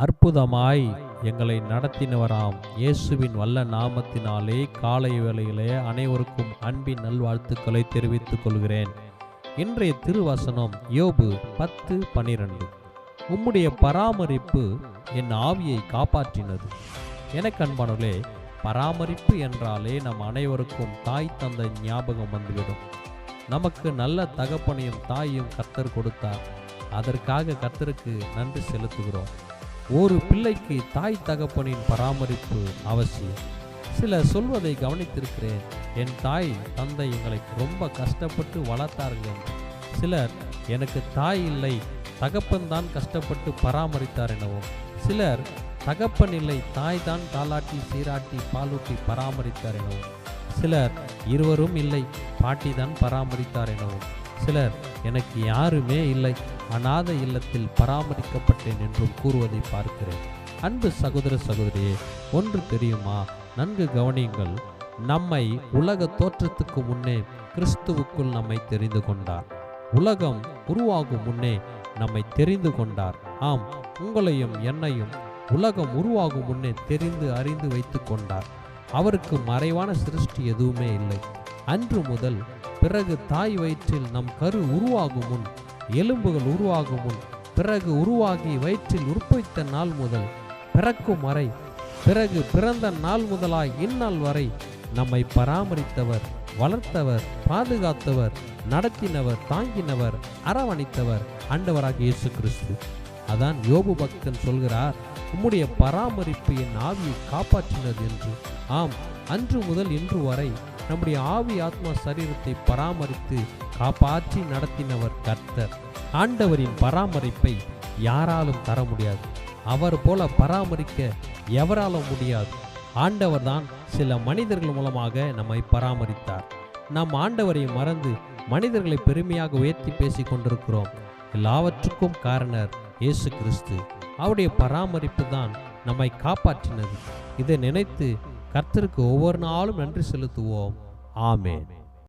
அற்புதமாய் எங்களை நடத்தினவராம். இயேசுவின் வல்ல நாமத்தினாலே காலை வேளையிலே அனைவருக்கும் அன்பின் நல்வாழ்த்துக்களை தெரிவித்துக் கொள்கிறேன். இன்றைய திருவசனம் யோபு பத்து பனிரெண்டு. உம்முடைய பராமரிப்பு என் ஆவியை காப்பாற்றினது. எனக்கு அன்பானவர்களே பராமரிப்பு என்றாலே நம் அனைவருக்கும் தாய் தந்தை ஞாபகம் வந்துவிடும். நமக்கு நல்ல தகப்பனையும் தாயையும் கர்த்தர் கொடுத்தார். அதற்காக கர்த்தருக்கு நன்றி செலுத்துகிறோம். ஒரு பிள்ளைக்கு தாய் தகப்பனின் பராமரிப்பு அவசியம். சிலர் சொல்வதை கவனித்திருக்கிறேன். என் தாய் தந்தை எங்களை ரொம்ப கஷ்டப்பட்டு வளர்த்தார்கள் சிலர் எனக்கு தாய் இல்லை தகப்பன்தான் கஷ்டப்பட்டு பராமரித்தார் எனவும். சிலர் தகப்பன் இல்லை தாய் தான் தாலாட்டி சீராட்டி பாலூட்டி பராமரித்தார் எனவும். சிலர் இருவரும் இல்லை பாட்டி தான் பராமரித்தார் எனவும். சிலர் எனக்கு யாருமே இல்லை அநாத இல்லத்தில் பராமரிக்கப்பட்டேன் என்றும் கூறுவதை பார்க்கிறேன். அன்பு சகோதர சகோதரியே ஒன்று தெரியுமா? நன்கு கவனியுங்கள் நம்மை உலக தோற்றத்துக்கு முன்னே கிறிஸ்துவுக்குள் நம்மை தெரிந்து கொண்டார். உலகம் உருவாகும் முன்னே நம்மை தெரிந்து கொண்டார். ஆம் உங்களையும் என்னையும் உலகம் உருவாகும் முன்னே தெரிந்து அறிந்து வைத்து கொண்டார். அவருக்கு மறைவான சிருஷ்டி எதுவுமே இல்லை. அன்று முதல் பிறகு தாய் வயிற்றில் நம் கரு உருவாகும் முன் எலும்புகள் உருவாகும் முன் பிறகு உருவாகி வயிற்றில் உற்பவித்த நாள் முதல் பிறக்கும் வரை பிறகு பிறந்த நாள் முதலாய் இந்நாள் வரை நம்மை பராமரித்தவர் வளர்த்தவர் பாதுகாத்தவர் நடத்தினவர் தாங்கினவர் அரவணைத்தவர் ஆண்டவராக இயேசு கிறிஸ்து. அதான் யோபு பக்தன் சொல்கிறார் உம்முடைய பராமரிப்பு என் ஆவியை காப்பாற்றினது என்று. ஆம் அன்று முதல் இன்று வரை நம்முடைய ஆவி ஆத்மா சரீரத்தை பராமரித்து காப்பாற்றி நடத்தினவர் கர்த்தர். ஆண்டவரின் பராமரிப்பை யாராலும் தர முடியாது. அவர் போல பராமரிக்க எவராலும் முடியாது. ஆண்டவர் தான் சில மனிதர்கள் மூலமாக நம்மை பராமரித்தார். நாம் ஆண்டவரை மறந்து மனிதர்களை பெருமையாக உயர்த்தி பேசிக் கொண்டிருக்கிறோம் எல்லாவற்றுக்கும் காரணர் இயேசு கிறிஸ்து அவருடைய பராமரிப்பு தான் நம்மை காப்பாற்றினது. இதை நினைத்து கர்த்தருக்கு ஒவ்வொரு நாளும் நன்றி செலுத்துவோம். ஆமேன்.